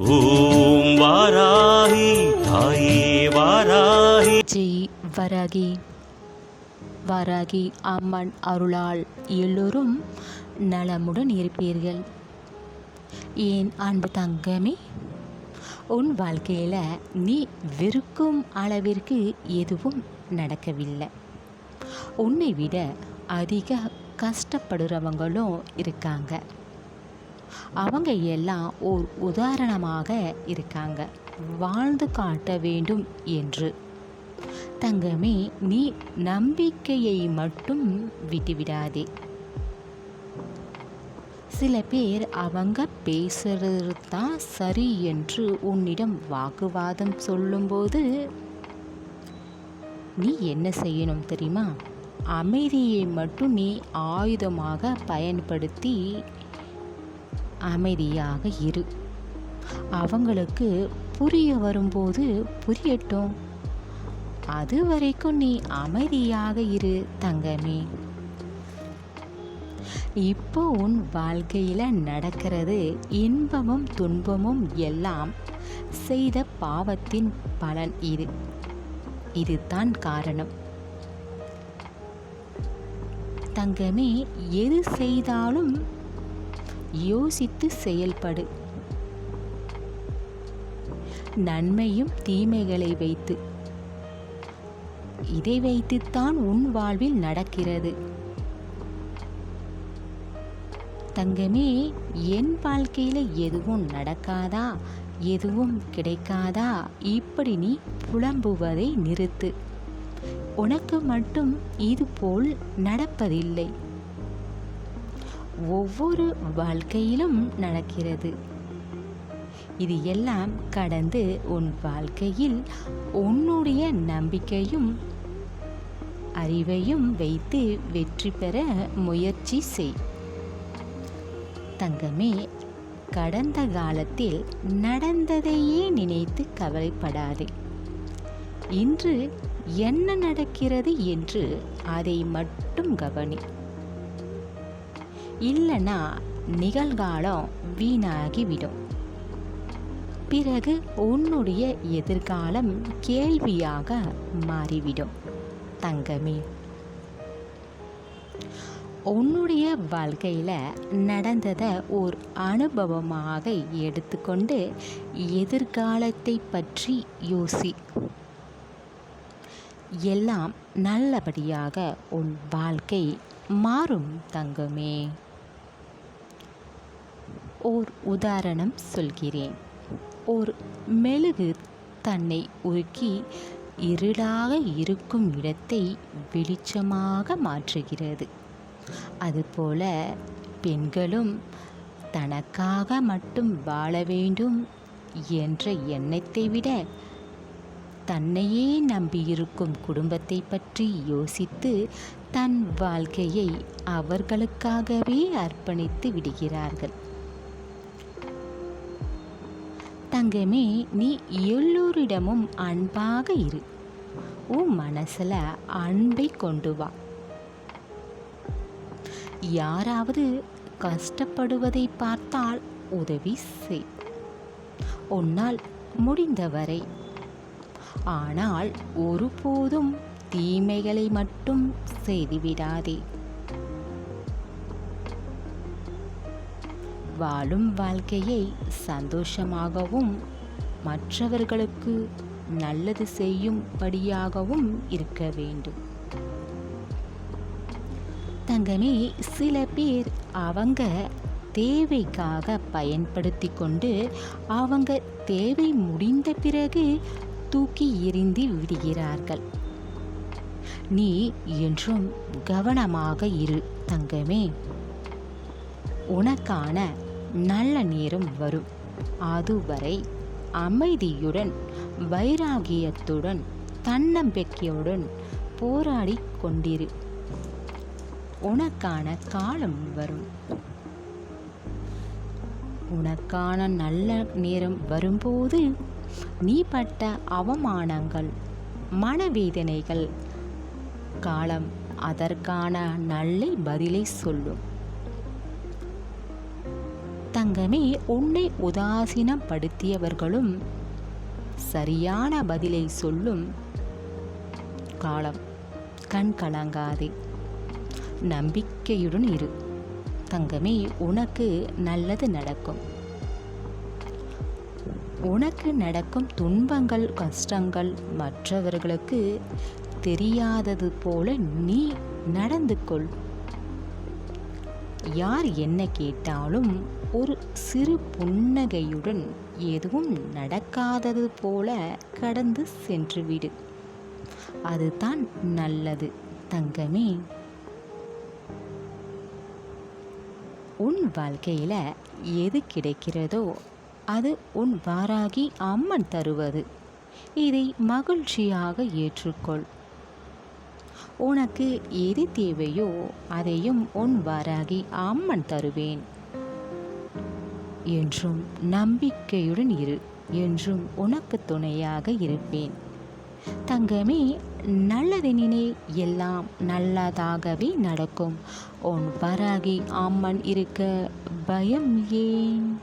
ஓம் வாராகி தாயே வாராகி. ஜெய் வராகி. வாராகி அம்மன் அருளால் எல்லோரும் நலமுடன் இருப்பீர்கள். ஏன் அன்பு தங்கமே? உன் வாழ்க்கையில் நீ வெறுக்கும் அளவிற்கு எதுவும் நடக்கவில்லை. உன்னை விட அதிக கஷ்டப்படுறவங்களும் இருக்காங்க. அவங்க எல்லாம் ஓர் உதாரணமாக இருக்காங்க. வாழ்ந்து காட்ட வேண்டும் என்று. தங்கமே நீ நம்பிக்கையை மட்டும் விட்டுவிடாதே. சில பேர் அவங்க பேசுறது தான் சரி என்று உன்னிடம் வாக்குவாதம் சொல்லும்போது நீ என்ன செய்யணும் தெரியுமா? அமைதியை மட்டும் நீ ஆயுதமாக பயன்படுத்தி அமைதியாக இரு. அவங்களுக்கு புரிய வரும்போது புரியட்டும். அது வரைக்கும் நீ அமைதியாக இரு தங்கமே. இப்போ உன் வாழ்க்கையில் நடக்கிறது இன்பமும் துன்பமும் எல்லாம் செய்த பாவத்தின் பலன் இது. இதுதான் காரணம். தங்கமே எது செய்தாலும் யோசித்து செயல்படு. நன்மையும் தீமைகளை வைத்து. இதை வைத்துத்தான் உன் வாழ்வில் நடக்கிறது. தங்கமே என் வாழ்க்கையில் எதுவும் நடக்காதா? எதுவும் கிடைக்காதா? இப்படி நீ புலம்புவதை நிறுத்து. உனக்கு மட்டும் இதுபோல் நடப்பதில்லை. ஒவ்வொரு வாழ்க்கையிலும் நடக்கிறது. இது எல்லாம் கடந்து உன் வாழ்க்கையில் உன்னுடைய நம்பிக்கையும் அறிவையும் வைத்து வெற்றி பெற முயற்சி செய். தங்கமே கடந்த காலத்தில் நடந்ததையே நினைத்து கவலைப்படாதே. இன்று என்ன நடக்கிறது என்று அதை மட்டும் கவனி. இல்லைன்னா நிகழ்காலம் வீணாகிவிடும். பிறகு உன்னுடைய எதிர்காலம் கேள்வியாக மாறிவிடும். தங்கமே. உன்னுடைய வாழ்க்கையில் நடந்ததை ஒரு அனுபவமாக எடுத்துக்கொண்டு எதிர்காலத்தை பற்றி யோசி. எல்லாம் நல்லபடியாக உன் வாழ்க்கை மாறும் தங்கமே. ஓர் உதாரணம் சொல்கிறேன். ஓர் மெழுகு தன்னை உருக்கி இருளாக இருக்கும் இடத்தை வெளிச்சமாக மாற்றுகிறது. அதுபோல பெண்களும் தனக்காக மட்டும் வாழ வேண்டும் என்ற எண்ணத்தை விட தன்னையே நம்பியிருக்கும் குடும்பத்தை பற்றி யோசித்து தன் வாழ்க்கையை அவர்களுக்காகவே அர்ப்பணித்து விடுகிறார்கள். தங்கமே நீ எல்லோரிடமும் அன்பாக இரு. உன் மனசில் அன்பை கொண்டு வா. யாராவது கஷ்டப்படுவதை பார்த்தால் உதவி செய். உன்னால் முடிந்தவரை. ஆனால் ஒருபோதும் தீமைகளை மட்டும் செய்துவிடாதே. வாழும் வாழ்க்கையை சந்தோஷமாகவும் மற்றவர்களுக்கு நல்லது செய்யும்படியாகவும் இருக்க வேண்டும். தங்கமே சில பேர் அவங்க தேவைக்காக பயன்படுத்தி கொண்டு அவங்க தேவை முடிந்த பிறகு தூக்கி எறிந்து விடுகிறார்கள். நீ என்றும் கவனமாக இரு தங்கமே. உனக்கான நல்ல நேரம் வரும். அதுவரை அமைதியுடன் வைராகியத்துடன் தன்னம்பிக்கையுடன் போராடி கொண்டிரு. உனக்கான காலம் வரும். உனக்கான நல்ல நேரம் வரும்போது நீ பட்ட அவமானங்கள் மனவேதனைகள் காலம் அதற்கான நல்ல பதிலை சொல்லும். தங்கமே உன்னை உதாசீனப்படுத்தியவர்களும் சரியான பதிலை சொல்லும் காலம். கண் கலங்காதே. நம்பிக்கையுடன் இரு. தங்கமே உனக்கு நல்லது நடக்கும். உனக்கு நடக்கும் துன்பங்கள் கஷ்டங்கள் மற்றவர்களுக்கு தெரியாதது போல நீ நடந்து கொள் யார் என்ன கேட்டாலும் ஒரு சிறு புன்னகையுடன் எதுவும் நடக்காதது போல கடந்து சென்று விடு. அதுதான் நல்லது தங்கமே. உன் வாழ்க்கையில் எது கிடைக்கிறதோ அது உன் வாராகி அம்மன் தருவது. இதை மகிழ்ச்சியாக ஏற்றுக்கொள். உனக்கு எது தேவையோ அதையும் உன் வாராகி அம்மன் தருவேன். என்றும் நம்பிக்கையுடன் இரு என்றும் உனக்கு துணையாக இருப்பேன். தங்கமே நல்லது எல்லாம் நல்லதாகவே நடக்கும். உன் வராகி அம்மன் இருக்க பயம் ஏன்?